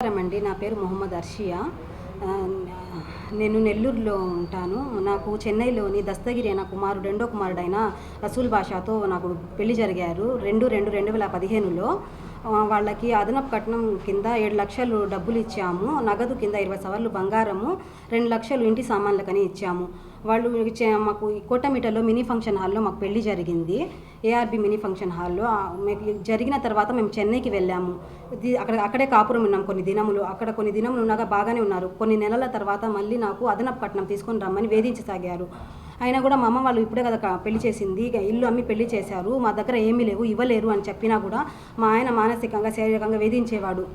నమస్కారం అండి. నా పేరు మొహమ్మద్ అర్షియా. నేను నెల్లూరులో ఉంటాను. నాకు చెన్నైలోని దస్తగిరి అనే కుమారుడు రెండో కుమారుడైన రసూల్ బాషాతో నాకు పెళ్ళి జరిగారు. రెండు రెండు రెండు వేల పదిహేనులో. వాళ్ళకి అదనపు కట్నం కింద ఏడు లక్షలు డబ్బులు ఇచ్చాము. నగదు కింద ఇరవై సవర్లు బంగారము రెండు లక్షలు ఇంటి సామాన్లకని ఇచ్చాము. వాళ్ళు ఇచ్చే మాకు ఈ మినీ ఫంక్షన్ హాల్లో మాకు పెళ్ళి జరిగింది. ఏఆర్బి మినీ ఫంక్షన్ హాల్లో. జరిగిన తర్వాత మేము చెన్నైకి వెళ్ళాము. అక్కడ అక్కడే కాపురం ఉన్నాం కొన్ని దినములు. అక్కడ కొన్ని దినములు ఉన్నాక బాగానే ఉన్నారు. కొన్ని నెలల తర్వాత మళ్ళీ నాకు అదనపు కట్నం తీసుకొని రమ్మని వేధించసాగారు. అయినా కూడా మా అమ్మ వాళ్ళు ఇప్పుడే కదా పెళ్ళి చేసింది. ఇక ఇల్లు అమ్మి పెళ్ళి చేశారు. మా దగ్గర ఏమీ లేవు ఇవ్వలేరు అని చెప్పినా కూడా మా ఆయన మానసికంగా శారీరకంగా వేధించేవాడు.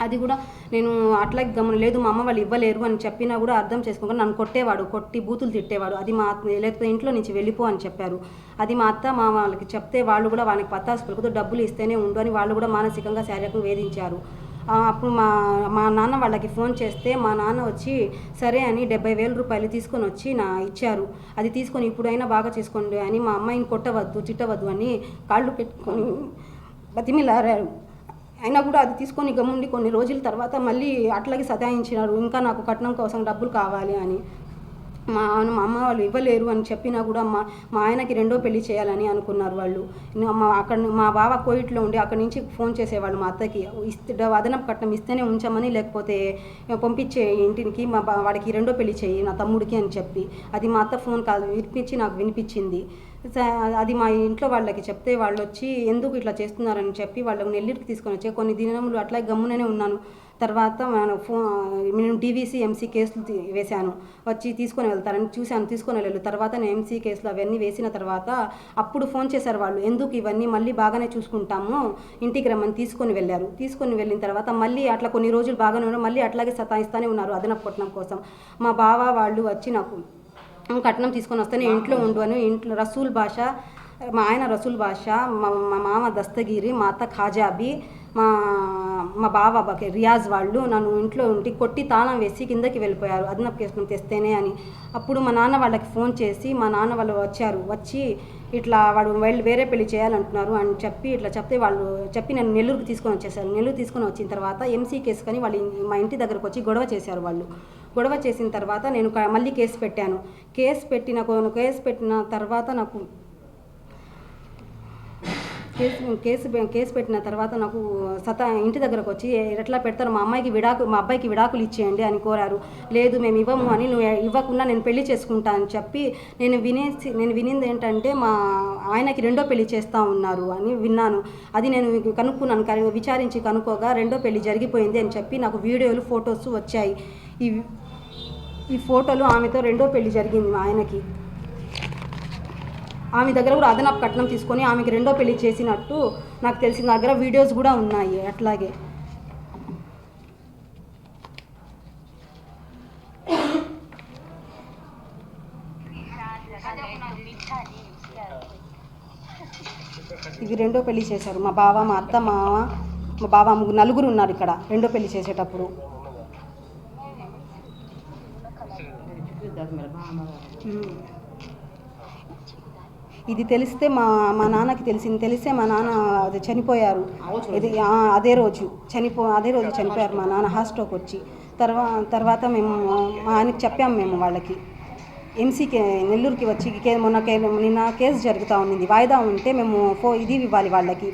అది కూడా నేను అట్లా గమనం లేదు మా అమ్మ వాళ్ళు ఇవ్వలేరు అని చెప్పినా కూడా అర్థం చేసుకోకుండా నన్ను కొట్టేవాడు కొట్టి బూతులు తిట్టేవాడు. అది మా అత్త- లేకపోతే ఇంట్లో నుంచి వెళ్ళిపో అని చెప్పారు. అది మా అత్త మా వాళ్ళకి చెప్తే వాళ్ళు కూడా వాళ్ళకి పత్తాసు పలుకుతూ డబ్బులు ఇస్తేనే ఉండు అని వాళ్ళు కూడా మానసికంగా శారీరకంగా వేధించారు. అప్పుడు మా మా నాన్న వాళ్ళకి ఫోన్ చేస్తే మా నాన్న వచ్చి సరే అని డెబ్బై వేల రూపాయలు తీసుకొని వచ్చి నా ఇచ్చారు. అది తీసుకొని ఇప్పుడైనా బాగా చేసుకోండి అని మా అమ్మాయిని కొట్టవద్దు తిట్టవద్దు అని కాళ్ళు పెట్టుకొని బతిమిలారారు అయినా కూడా అది తీసుకొని గమ్ముండి కొన్ని రోజుల తర్వాత మళ్ళీ అట్లాగే సతాయించినారు. ఇంకా నాకు కట్నం కోసం డబ్బులు కావాలి అని. మా మా అమ్మ వాళ్ళు ఇవ్వలేరు అని చెప్పినా కూడా మా మా ఆయనకి రెండో పెళ్ళి చేయాలని అనుకున్నారు వాళ్ళు. మా అక్కడ మా బావ కోయిట్లో ఉండి అక్కడి నుంచి ఫోన్ చేసేవాళ్ళు మా అత్తకి. ఇస్తే అదనపు కట్నం ఇస్తేనే ఉంచమని లేకపోతే పంపించే ఇంటికి మా వాడికి రెండో పెళ్ళి చేయి నా తమ్ముడికి అని చెప్పి. అది మా అత్త ఫోన్ కాదు వినిపించి నాకు వినిపించింది. స- అది మా ఇంట్లో వాళ్ళకి చెప్తే వాళ్ళు వచ్చి ఎందుకు ఇట్లా చేస్తున్నారని చెప్పి వాళ్ళని నెల్లూరుకి తీసుకొని వచ్చి కొన్ని దినములు అట్లా గమ్ముననే ఉన్నాను. తర్వాత నేను ఫోన్ నేను డీవీసీ ఎంసీ కేసులు వేశాను. వచ్చి తీసుకొని వెళ్తారని చూశాను. తీసుకొని వెళ్ళు తర్వాత నేను ఎంసీ కేసులు అవన్నీ వేసిన తర్వాత అప్పుడు ఫోన్ చేశారు వాళ్ళు. ఎందుకు ఇవన్నీ మళ్ళీ బాగానే చూసుకుంటాము? ఇంటికి రమ్మని తీసుకొని వెళ్ళారు. తీసుకొని వెళ్ళిన తర్వాత మళ్ళీ అట్లా కొన్ని రోజులు బాగానే ఉన్నారు. మళ్ళీ అట్లాగే సతాయిస్తూనే ఉన్నారు అదనపు కట్నం కోసం. మా బావ వాళ్ళు వచ్చి నాకు కట్నం తీసుకొని వస్తేనే ఇంట్లో ఉండు అని ఇంట్లో రసూల్ భాష మా ఆయన రసూల్ భాష మా మా మామ దస్తగిరి మా అత్త ఖాజాబీ మా మా బావ రియాజ్ వాళ్ళు నన్ను ఇంట్లో ఉండి కొట్టి తాళం వేసి కిందకి వెళ్ళిపోయారు. అదనపు కేసుకుని తెస్తేనే అని. అప్పుడు మా నాన్న వాళ్ళకి ఫోన్ చేసి మా నాన్న వాళ్ళు వచ్చారు. వచ్చి ఇట్లా వాడు వెళ్ళి వేరే పెళ్ళి చేయాలంటున్నారు అని చెప్పి ఇట్లా చెప్తే వాళ్ళు చెప్పి నన్ను నెల్లూరుకి తీసుకొని వచ్చేసారు. నెల్లూరు తీసుకొని వచ్చిన తర్వాత ఎంసీ కేసు కానీ వాళ్ళు మా ఇంటి దగ్గరకు వచ్చి గొడవ చేశారు వాళ్ళు. గొడవ చేసిన తర్వాత నేను మళ్ళీ కేసు పెట్టాను. కేసు పెట్టిన కేసు పెట్టిన తర్వాత నాకు కేసు కేసు కేసు పెట్టిన తర్వాత నాకు సత ఇంటి దగ్గరకు వచ్చి ఎట్లా పెడతారు? మా అమ్మాయికి విడాకు మా అబ్బాయికి విడాకులు ఇచ్చేయండి అని కోరారు. లేదు మేము ఇవ్వము అని నువ్వు ఇవ్వకుండా నేను పెళ్ళి చేసుకుంటా అని చెప్పి నేను వినేసి నేను వినింది ఏంటంటే మా ఆయనకి రెండో పెళ్ళి చేస్తూ ఉన్నారు అని విన్నాను. అది నేను కనుక్కున్నాను కను- విచారించి కనుక్కోగా రెండో పెళ్ళి జరిగిపోయింది అని చెప్పి నాకు వీడియోలు ఫొటోస్ వచ్చాయి. ఈ ఈ ఫోటోలు ఆమెతో రెండో పెళ్ళి జరిగింది ఆయనకి. ఆమె దగ్గర కూడా అదనపు కట్నం తీసుకొని ఆమెకి రెండో పెళ్ళి చేసినట్టు నాకు తెలిసిన దగ్గర వీడియోస్ కూడా ఉన్నాయి అట్లాగే. ఇది రెండో పెళ్ళి చేశారు. మా బావ మా అత్త మామ మా బావ ముగ్గురు నలుగురు ఉన్నారు ఇక్కడ రెండో పెళ్ళి చేసేటప్పుడు. ఉమ్. ఇది తెలిస్తే మా మా నాన్నకి తెలిసింది. తెలిస్తే మా నాన్న అది చనిపోయారు. ఇది అదే రోజు. చనిపో అదే రోజు చనిపోయారు మా నాన్న హార్ట్ స్ట్రోక్ వచ్చి. తర్వా తర్వాత మేము మా ఆయనకి చెప్పాము మేము వాళ్ళకి. ఎంసీకి నెల్లూరుకి వచ్చి కే మొన్న కే నిన్న కేసు జరుగుతూ ఉంది వాయిదా ఉంటే మేము ఫో ఇది ఇవ్వాలి వాళ్ళకి.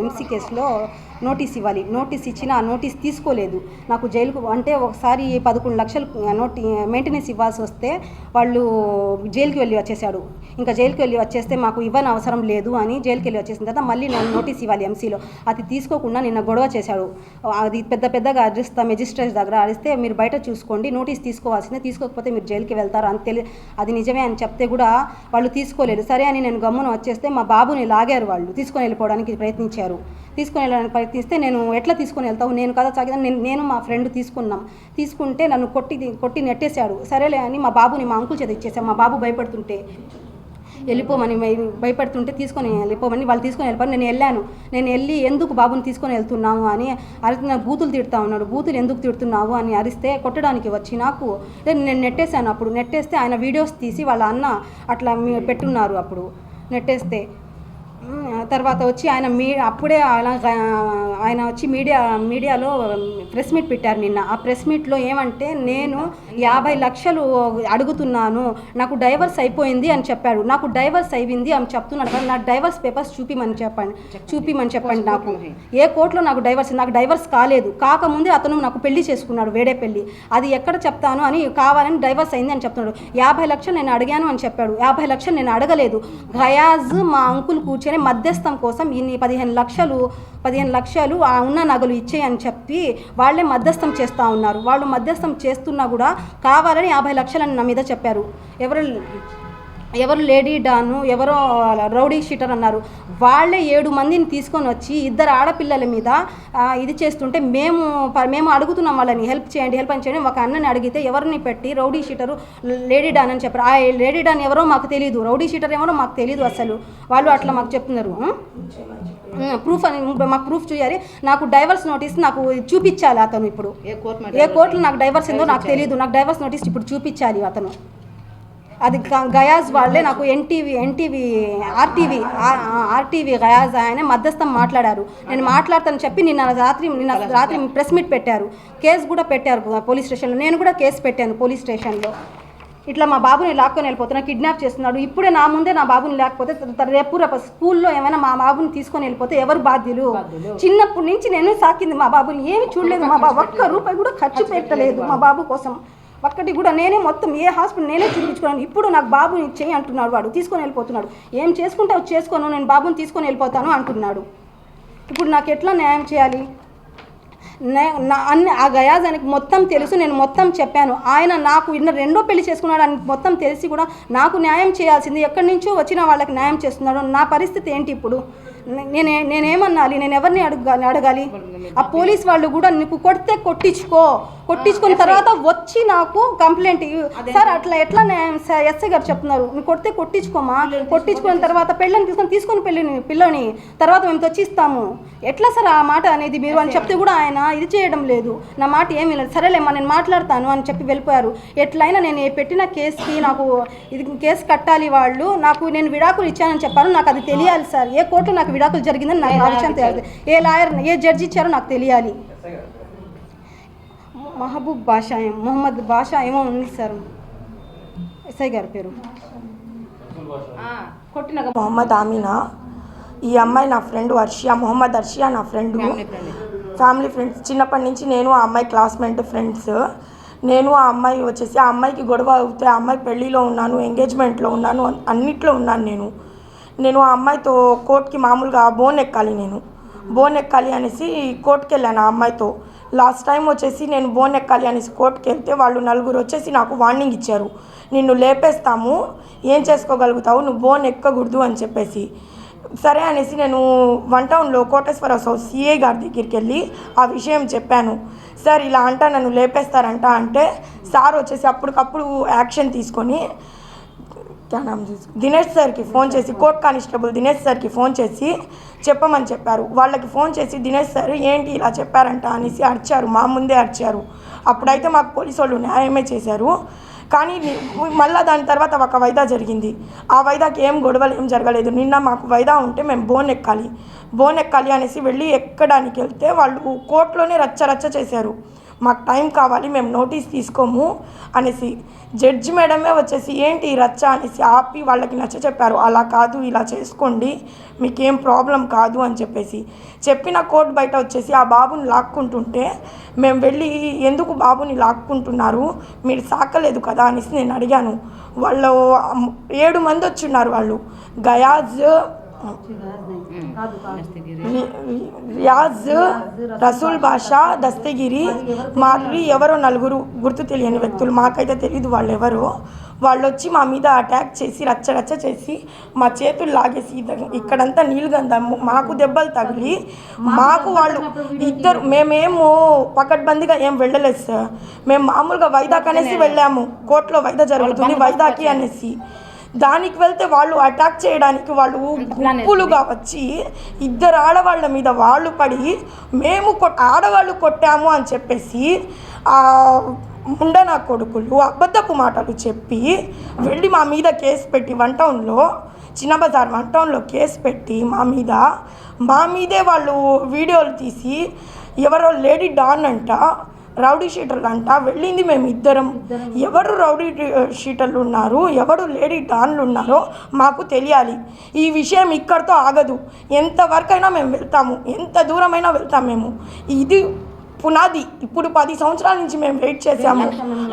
ఎంసీ కేసులో నోటీస్ ఇవ్వాలి. నోటీస్ ఇచ్చిన ఆ నోటీస్ తీసుకోలేదు. నాకు జైలుకు అంటే ఒకసారి పదకొండు లక్షలు నోటి మెయింటెనెన్స్ ఇవ్వాల్సి వస్తే వాళ్ళు జైలుకి వెళ్ళి వచ్చేసాడు ఇంకా జైలుకి వెళ్ళి వచ్చేస్తే మాకు ఇవ్వని అవసరం లేదు అని జైలుకి వెళ్ళి వచ్చేసిన తర్వాత మళ్ళీ నేను నోటీస్ ఇవ్వాలి ఎంసీలో. అది తీసుకోకుండా నిన్న గొడవ చేశాడు. అది పెద్ద పెద్దగా అరిస్తా మెజిస్ట్రేట్ దగ్గర అరిస్తే మీరు బయట చూసుకోండి నోటీస్ తీసుకోవాల్సిందే తీసుకోకపోతే మీరు జైలుకి వెళ్తారు అని తెలి అది నిజమే అని చెప్తే కూడా వాళ్ళు తీసుకోలేదు. సరే అని నేను గమ్మున వచ్చేస్తే మా బాబుని లాగారు వాళ్ళు తీసుకొని వెళ్ళిపోవడానికి ప్రయత్నించారు. తీసుకుని వెళ్ళడానికి ప్రయత్నిస్తే నేను ఎట్లా తీసుకొని వెళ్తావు? నేను కదా సాగిదా నేను నేను మా ఫ్రెండ్ తీసుకున్నాం. తీసుకుంటే నన్ను కొట్టి కొట్టి నెట్టేశాడు. సరేలే అని మా బాబుని మా అంకుల్ చేత ఇచ్చేసాం మా బాబు భయపడుతుంటే వెళ్ళిపోమని భయ- భయపడుతుంటే తీసుకొని వెళ్ళిపోమని వాళ్ళు తీసుకొని వెళ్ళిపోయి నేను వెళ్ళాను. నేను వెళ్ళి ఎందుకు బాబుని తీసుకొని వెళ్తున్నాము అని అరిచిన బూతులు తిడతా ఉన్నాడు. బూతులు ఎందుకు తిడుతున్నావు అని అరిస్తే కొట్టడానికి వచ్చి నాకు నేను నెట్టేశాను అప్పుడు. నెట్టేస్తే ఆయన వీడియోస్ తీసి వాళ్ళ అన్న అట్లా పెట్టున్నారు అప్పుడు. నెట్టేస్తే తర్వాత వచ్చి ఆయన మీ అప్పుడే ఆయన ఆయన వచ్చి మీడియా మీడియాలో ప్రెస్ మీట్ పెట్టారు నిన్న. ఆ ప్రెస్ మీట్లో ఏమంటే నేను యాభై లక్షలు అడుగుతున్నాను. నాకు డైవర్స్ అయిపోయింది అని చెప్పాడు. నాకు డైవర్స్ అయింది అని చెప్తున్నాడు. కానీ నాకు డైవర్స్ పేపర్స్ చూపిమని చెప్పండి. చూపిమని చెప్పండి నాకు. ఏ కోర్టులో నాకు డైవర్స్ నాకు డైవర్స్ కాలేదు. కాకముందే అతను నాకు పెళ్ళి చేసుకున్నాడు వేడే పెళ్ళి. అది ఎక్కడ చెప్తాను అని కావాలని డైవర్స్ అయింది అని చెప్తున్నాడు. యాభై లక్షలు నేను అడిగాను అని చెప్పాడు. యాభై లక్షలు నేను అడగలేదు. గయాజ్ మా అంకుల్ కూర్చొని మధ్యస్థం కోసం ఇన్ని పదిహేను లక్షలు పదిహేను లక్షలు ఆ ఉన్న నగలు ఇచ్చేయని చెప్పి వాళ్ళే మధ్యస్థం చేస్తూ ఉన్నారు. వాళ్ళు మధ్యస్థం చేస్తున్నా కూడా కావాలని యాభై లక్షలని నా మీద చెప్పారు. ఎవరు ఎవరు లేడీ డాను ఎవరో రౌడీ షీటర్ అన్నారు. వాళ్ళే ఏడు మందిని తీసుకొని వచ్చి ఇద్దరు ఆడపిల్లల మీద ఇది చేస్తుంటే మేము మేము అడుగుతున్నాం వాళ్ళని హెల్ప్ చేయండి హెల్ప్ అని చేయండి. ఒక అన్నని అడిగితే ఎవరిని పెట్టి రౌడీ షీటరు లేడీ డాన్ అని చెప్పారు. ఆ లేడీ డాన్ ఎవరో మాకు తెలియదు రౌడీ షీటర్ ఎవరో మాకు తెలియదు అసలు. వాళ్ళు అట్లా మాకు చెప్తున్నారు. ప్రూఫ్ అని మాకు ప్రూఫ్ చేయాలి. నాకు డైవర్స్ నోటీస్ నాకు చూపించాలి అతను ఇప్పుడు. ఏ కోర్టు ఏ కోర్టులో నాకు డైవర్స్ ఏందో నాకు తెలియదు నాకు డైవర్స్ నోటీస్ ఇప్పుడు చూపించాలి అతను. అది గయాజ్ వాళ్ళే నాకు NTV NTV RTV RTV Gayaz ఆయన మధ్యస్థం మాట్లాడారు. నేను మాట్లాడతాను చెప్పి నిన్న రాత్రి నిన్న రాత్రి ప్రెస్ మీట్ పెట్టారు. కేసు కూడా పెట్టారు పోలీస్ స్టేషన్లో. నేను కూడా కేసు పెట్టాను పోలీస్ స్టేషన్లో. ఇట్లా మా బాబుని లాక్కొని వెళ్ళిపోతున్నా కిడ్నాప్ చేస్తున్నాడు. ఇప్పుడే నా ముందే నా బాబుని లేకపోతే రేపు రేపు స్కూల్లో ఏమైనా మా బాబుని తీసుకొని వెళ్ళిపోతే ఎవరు బాధ్యులు. చిన్నప్పటి నుంచి నేను సాకింది మా బాబుని. ఏమి చూడలేదు మా బాబు. ఒక్క రూపాయి కూడా ఖర్చు పెట్టలేదు మా బాబు కోసం. ఒక్కటి కూడా నేనే మొత్తం ఏ హాస్పిటల్ నేనే చూపించుకున్నాను. ఇప్పుడు నాకు బాబు చెయ్యి అంటున్నాడు వాడు తీసుకొని వెళ్ళిపోతున్నాడు. ఏం చేసుకుంటావు చేసుకోను నేను బాబుని తీసుకొని వెళ్ళిపోతాను అంటున్నాడు. ఇప్పుడు నాకు ఎట్లా న్యాయం చేయాలి? నే- నా అన్ని ఆ గయాజానికి మొత్తం తెలుసు నేను మొత్తం చెప్పాను. ఆయన నాకు ఇన్న రెండో పెళ్ళి చేసుకున్నాడు అని మొత్తం తెలిసి కూడా నాకు న్యాయం చేయాల్సింది ఎక్కడి నుంచో వచ్చిన వాళ్ళకి న్యాయం చేస్తున్నాడు. నా పరిస్థితి ఏంటి ఇప్పుడు? నేనే నేనేమన్నాలి? నేను ఎవరిని అడగాలి? అడగాలి ఆ పోలీస్ వాళ్ళు కూడా నీకు కొడితే కొట్టించుకో. కొట్టించుకున్న తర్వాత వచ్చి నాకు కంప్లైంట్. సార్ అట్లా ఎట్లా ఎస్ఐ గారు చెప్తున్నారు? నువ్వు కొడితే కొట్టించుకోమా? కొట్టించుకున్న తర్వాత పెళ్ళని తీసుకొని తీసుకొని పెళ్ళిని పిల్లని తర్వాత మేము తెచ్చిస్తాము. ఎట్లా సార్ ఆ మాట అనేది మీరు అని చెప్తే కూడా ఆయన ఇది చేయడం లేదు. నా మాట ఏమీ లేదు. సరేలేమ్మా నేను మాట్లాడతాను అని చెప్పి వెళ్ళిపోయారు. ఎట్లయినా నేను పెట్టిన కేసుకి నాకు ఇది కేసు కట్టాలి వాళ్ళు. నాకు నేను విడాకులు ఇచ్చానని చెప్పారు. నాకు అది తెలియాలి సార్. ఏ కోర్టులో నాకు విడాకులు జరిగిందని నాకు ఆ విషయం తెలియాలి ఏ లాయర్ ఏ జడ్జి ఇచ్చారో నాకు తెలియాలి. మహబూబ్ బాషా ఏం- మొహమ్మద్ బాషా ఏమో ఉంది సార్. ఎస్ఐ గారి పేరు. కొట్టిన మొహమ్మద్ ఆమీనా. ఈ అమ్మాయి నా ఫ్రెండ్ వర్షియా మొహమ్మద్ అర్షియా నా friend. Family friend. Family friends. చిన్నప్పటి నుంచి నేను ఆ అమ్మాయి క్లాస్మేట్ ఫ్రెండ్స్. నేను ఆ అమ్మాయి వచ్చేసి ఆ అమ్మాయికి గొడవ అవుతే ఆ అమ్మాయి పెళ్ళిలో ఉన్నాను ఎంగేజ్మెంట్లో ఉన్నాను అన్- అన్నిట్లో ఉన్నాను నేను. నేను ఆ అమ్మాయితో కోర్టుకి మామూలుగా బోన్ ఎక్కాలి నేను. బోన్ ఎక్కాలి అనేసి కోర్టుకి వెళ్ళాను ఆ అమ్మాయితో. లాస్ట్ టైం వచ్చేసి నేను బోన్ ఎక్కాలి అనేసి కోర్టుకి వెళ్తే వాళ్ళు నలుగురు వచ్చేసి నాకు వార్నింగ్ ఇచ్చారు. నిన్ను లేపేస్తాము ఏం చేసుకోగలుగుతావు నువ్వు బోన్ ఎక్కకూడదు అని చెప్పేసి. సరే అనేసి నేను వన్ టౌన్లో కోటేశ్వర హౌస్ సిఏ గారి దగ్గరికి వెళ్ళి ఆ విషయం చెప్పాను. సార్ ఇలా అంట నన్ను లేపేస్తారంట అంటే సార్ వచ్చేసి అప్పటికప్పుడు యాక్షన్ తీసుకొని దినేష్ సార్కి ఫోన్ చేసి కోర్ట్ కానిస్టేబుల్ దినేష్ సార్కి ఫోన్ చేసి చెప్పమని చెప్పారు. వాళ్ళకి ఫోన్ చేసి దినేష్ సార్ ఏంటి ఇలా చెప్పారంట అనేసి అడిచారు మా ముందే అడిచారు అప్పుడైతే మాకు పోలీసు వాళ్ళు న్యాయమే చేశారు. కానీ మళ్ళీ దాని తర్వాత ఒక వైదా జరిగింది. ఆ వైదాకి ఏం గొడవలు ఏం జరగలేదు. నిన్న మాకు వైదా ఉంటే మేము బోన్ ఎక్కాలి. బోన్ ఎక్కాలి అనేసి వెళ్ళి ఎక్కడానికి వెళ్తే వాళ్ళు కోర్టులోనే రచ్చ రచ్చ చేశారు. మాకు టైం కావాలి మేము నోటీస్ తీసుకోము అనేసి జడ్జి మేడమే వచ్చేసి ఏంటి ఈ రచ్చ? అనేసి ఆపి వాళ్ళకి నచ్చ చెప్పారు. అలా కాదు ఇలా చేసుకోండి మీకేం ప్రాబ్లం కాదు అని చెప్పేసి చెప్పిన కోర్టు బయట వచ్చేసి ఆ బాబుని లాక్కుంటుంటే మేము వెళ్ళి ఎందుకు బాబుని లాక్కుంటున్నారు? మీరు సాకలేదు కదా అనేసి నేను అడిగాను. వాళ్ళు ఏడు మంది వచ్చున్నారు వాళ్ళు. గయాజ్ రియాజ్ రసూల్ బాషా దస్తగిరి మారి ఎవరో నలుగురు గుర్తు తెలియని వ్యక్తులు మాకైతే తెలియదు వాళ్ళు ఎవరో వాళ్ళు వచ్చి మా మీద అటాక్ చేసి రచ్చ రచ్చ చేసి మా చేతులు లాగేసి ఇక్కడంతా నీళ్ళు గంధము మాకు దెబ్బలు తగిలి మాకు వాళ్ళు ఇద్దరు మేమేమో పకడ్బందీగా ఏం వెళ్ళలేదు సార్ మేము మామూలుగా వైదాక్ అనేసి వెళ్ళాము కోర్టులో వైదా జరుగుతుంది వైదాకి అనేసి దానికి వెళ్తే వాళ్ళు అటాక్ చేయడానికి వాళ్ళు గుంపులుగా వచ్చి ఇద్దరు ఆడవాళ్ళ మీద వాళ్ళు పడి మేము కొట్ ఆడవాళ్ళు కొట్టాము అని చెప్పేసి ముండన కొడుకులు అబద్ధపు మాటలు చెప్పి వెళ్ళి మా మీద కేసు పెట్టి వన్ టౌన్లో చిన్న బజార్ వన్ టౌన్లో కేసు పెట్టి మా మీద మా మీదే వాళ్ళు వీడియోలు తీసి ఎవరో లేడీ డాన్ అంట. రౌడీ షీటర్లు అంట. వెళ్ళింది మేము ఇద్దరం. ఎవరు రౌడీ షీటర్లు ఉన్నారు? ఎవరు లేడీ డాన్లు ఉన్నారో మాకు తెలియాలి. ఈ విషయం ఇక్కడితో ఆగదు. ఎంతవరకైనా మేము వెళ్తాము. ఎంత దూరమైనా వెళ్తాం మేము. ఇది పునాది. ఇప్పుడు పది సంవత్సరాల నుంచి మేము వెయిట్ చేసాము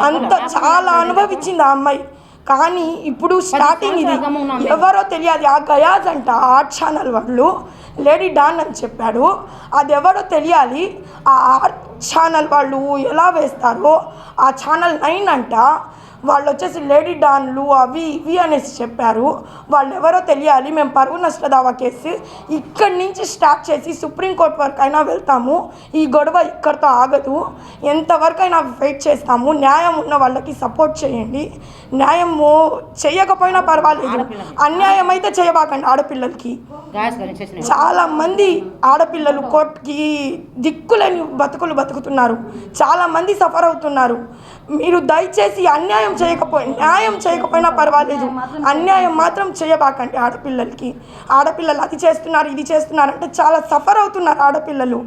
అంత చాలా అనుభవించింది ఆ అమ్మాయి. కానీ ఇప్పుడు స్టార్టింగ్ ఇది ఎవరో తెలియదు ఆ గయాజ్ అంట ఆర్ట్ ఛానల్ వాళ్ళు లేడీ డాన్ అని చెప్పాడు. అది ఎవరో తెలియాలి. ఆ ఆర్ట్ ఛానల్ వాళ్ళు ఎలా వేస్తారో ఆ ఛానల్ నైన్ అంట వాళ్ళు వచ్చేసి లేడీ డాన్లు అవి ఇవి అనేసి చెప్పారు. వాళ్ళు ఎవరో తెలియాలి మేము పరువు నష్ట దావా కేసు ఇక్కడి నుంచి స్టార్ట్ చేసి సుప్రీంకోర్టు వరకు అయినా వెళ్తాము. ఈ గొడవ ఇక్కడితో ఆగదు. ఎంతవరకైనా వెయిట్ చేస్తాము. న్యాయం ఉన్న వాళ్ళకి సపోర్ట్ చేయండి. న్యాయము చేయకపోయినా పర్వాలేదు. అన్యాయం అయితే చేయబాకండి ఆడపిల్లలకి. చాలా మంది ఆడపిల్లలు కోర్టుకి దిక్కులేని బతుకులు బతుకుతున్నారు. చాలా మంది సఫర్ అవుతున్నారు. మీరు దయచేసి అన్యాయం చేయకపోయి న్యాయం చేయకపోయినా పర్వాలేదు. అన్యాయం మాత్రం చేయబాకండి ఆడపిల్లలకి. ఆడపిల్లలు అది చేస్తున్నారు ఇది చేస్తున్నారు అంటే చాలా సఫర్ అవుతున్నారు ఆడపిల్లలు.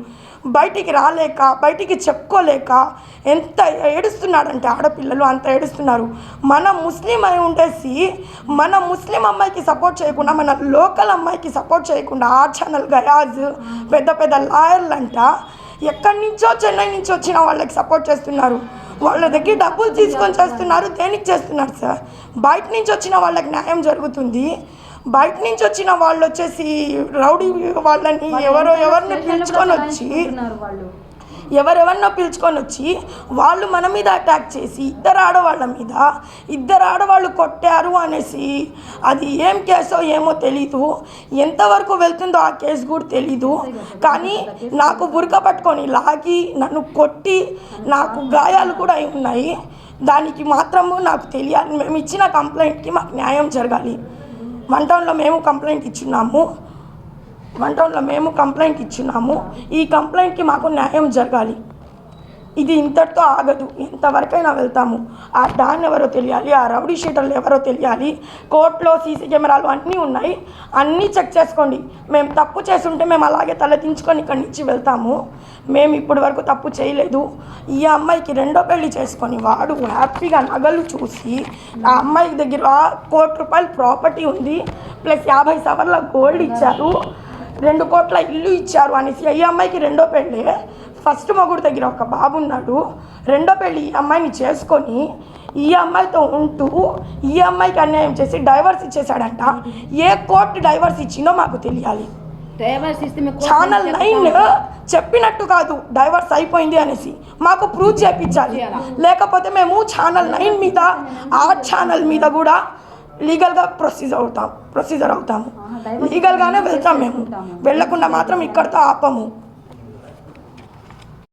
బయటికి రాలేక బయటికి చెప్పుకోలేక ఎంత ఏడుస్తున్నాడంటే ఆడపిల్లలు అంత ఏడుస్తున్నారు. మన ముస్లిం అయి ఉండేసి మన ముస్లిం అమ్మాయికి సపోర్ట్ చేయకుండా మన లోకల్ అమ్మాయికి సపోర్ట్ చేయకుండా ఆ ఛానల్ గయాజ్ పెద్ద పెద్ద లాయర్లు అంట ఎక్కడి నుంచో చెన్నై నుంచి వచ్చిన వాళ్ళకి సపోర్ట్ చేస్తున్నారు. వాళ్ళ దగ్గర డబ్బులు తీసుకొని చేస్తున్నారు దేనికి చేస్తున్నారు సార్? బయట నుంచి వచ్చిన వాళ్ళకి న్యాయం జరుగుతుంది. బయట నుంచి వచ్చిన వాళ్ళు వచ్చేసి రౌడీ వాళ్ళని ఎవరో ఎవరిని పిలుచుకొని వచ్చి వాళ్ళు. ఎవరెవరినో పిలుచుకొని వచ్చి వాళ్ళు మన మీద అటాక్ చేసి ఇద్దరు ఆడవాళ్ళ మీద ఇద్దరు ఆడవాళ్ళు కొట్టారు అనేసి అది ఏం కేసో ఏమో తెలీదు. ఎంతవరకు వెళ్తుందో ఆ కేసు కూడా తెలీదు. కానీ నాకు బురక పట్టుకొని లాగి నన్ను కొట్టి నాకు గాయాలు కూడా అయి ఉన్నాయి. దానికి మాత్రము నాకు తెలియాలి. మేము ఇచ్చిన కంప్లైంట్కి మాకు న్యాయం జరగాలి. వన్ టౌన్లో మేము కంప్లైంట్ ఇచ్చున్నాము. వన్ టౌన్లో మేము కంప్లైంట్ ఇచ్చినాము. ఈ కంప్లైంట్కి మాకు న్యాయం జరగాలి. ఇది ఇంతటితో ఆగదు. ఇంతవరకైనా వెళ్తాము. ఆ డాన్ ఎవరో తెలియాలి ఆ రౌడీ షీటర్లు ఎవరో తెలియాలి. కోర్టులో సీసీ కెమెరాలు అన్నీ ఉన్నాయి. అన్నీ చెక్ చేసుకోండి. మేము తప్పు చేస్తుంటే మేము అలాగే తలదించుకొని ఇక్కడి నుంచి వెళ్తాము. మేము ఇప్పటి వరకు తప్పు చేయలేదు. ఈ అమ్మాయికి రెండో పెళ్ళి చేసుకొని వాడు హ్యాపీగా నగలు చూసి ఆ అమ్మాయి దగ్గర కోటి రూపాయలు ప్రాపర్టీ ఉంది. ప్లస్ యాభై సవర్ల గోల్డ్ ఇచ్చారు. రెండు కోట్ల ఇల్లు ఇచ్చారు అనేసి ఈ అమ్మాయికి రెండో పెళ్ళి? ఫస్ట్ మొగుడు దగ్గర ఒక బాబు ఉన్నాడు. రెండో పెళ్ళి ఈ అమ్మాయిని చేసుకొని ఈ అమ్మాయితో ఉంటూ ఈ అమ్మాయికి అన్యాయం చేసి డైవర్స్ ఇచ్చేసాడంట ఏ కోర్టు డైవర్స్ ఇచ్చిందో మాకు తెలియాలి. ఛానల్ నైన్ చెప్పినట్టు కాదు డైవర్స్ అయిపోయింది అనేసి. మాకు ప్రూవ్ చేయించాలి లేకపోతే మేము ఛానల్ నైన్ మీద ఆ ఛానల్ మీద కూడా లీగల్గా ప్రొసీజర్ అవుతాం ప్రొసీజర్ అవుతాము. లీగల్గానే వెళ్తాం మేము. వెళ్ళకుండా మాత్రం ఇక్కడితో ఆపము.